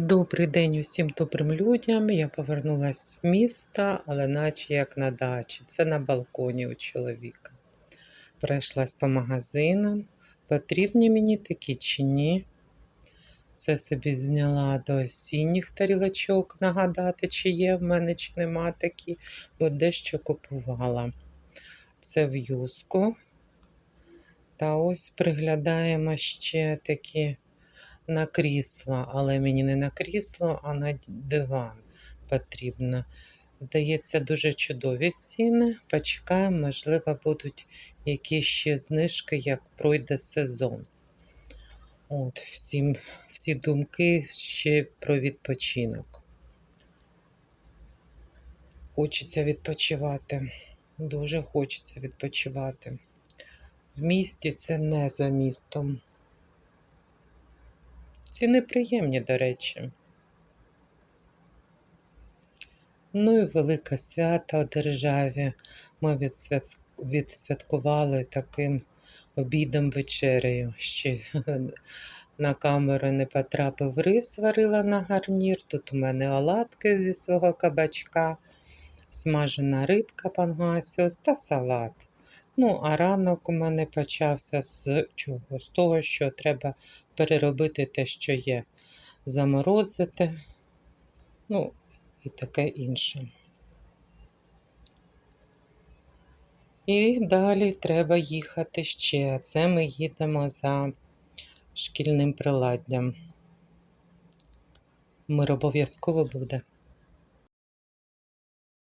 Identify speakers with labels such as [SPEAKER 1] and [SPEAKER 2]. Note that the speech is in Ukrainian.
[SPEAKER 1] Добрий день усім добрим людям. Я повернулася з міста, але наче як на дачі. Це на балконі у чоловіка. Пройшлась по магазинам. Потрібні мені такі чи ні. Це собі зняла до осінніх тарілочок, нагадати, чи є в мене, чи нема такі, бо дещо купувала. Це в юску. Та ось приглядаємо ще такі на крісло, але мені не на крісло, а на диван потрібно. Здається, дуже чудові ціни. Почекаємо, можливо, будуть якісь ще знижки, як пройде сезон. От, всі, всі думки ще про відпочинок. Хочеться відпочивати. Дуже хочеться відпочивати. В місті це не за містом. Ціни приємні, до речі. Ну і велике свято у державі. Ми відсвят... відсвяткували таким обідом вечерею. Ще на камеру не потрапив рис, варила на гарнір. Тут у мене оладки зі свого кабачка, смажена рибка пангасіус та салат. Ну, а ранок у мене почався з чого? З того, що треба переробити те, що є, заморозити, ну, і таке інше. І далі треба їхати ще. Це ми їдемо за шкільним приладдям. Мир обов'язково буде.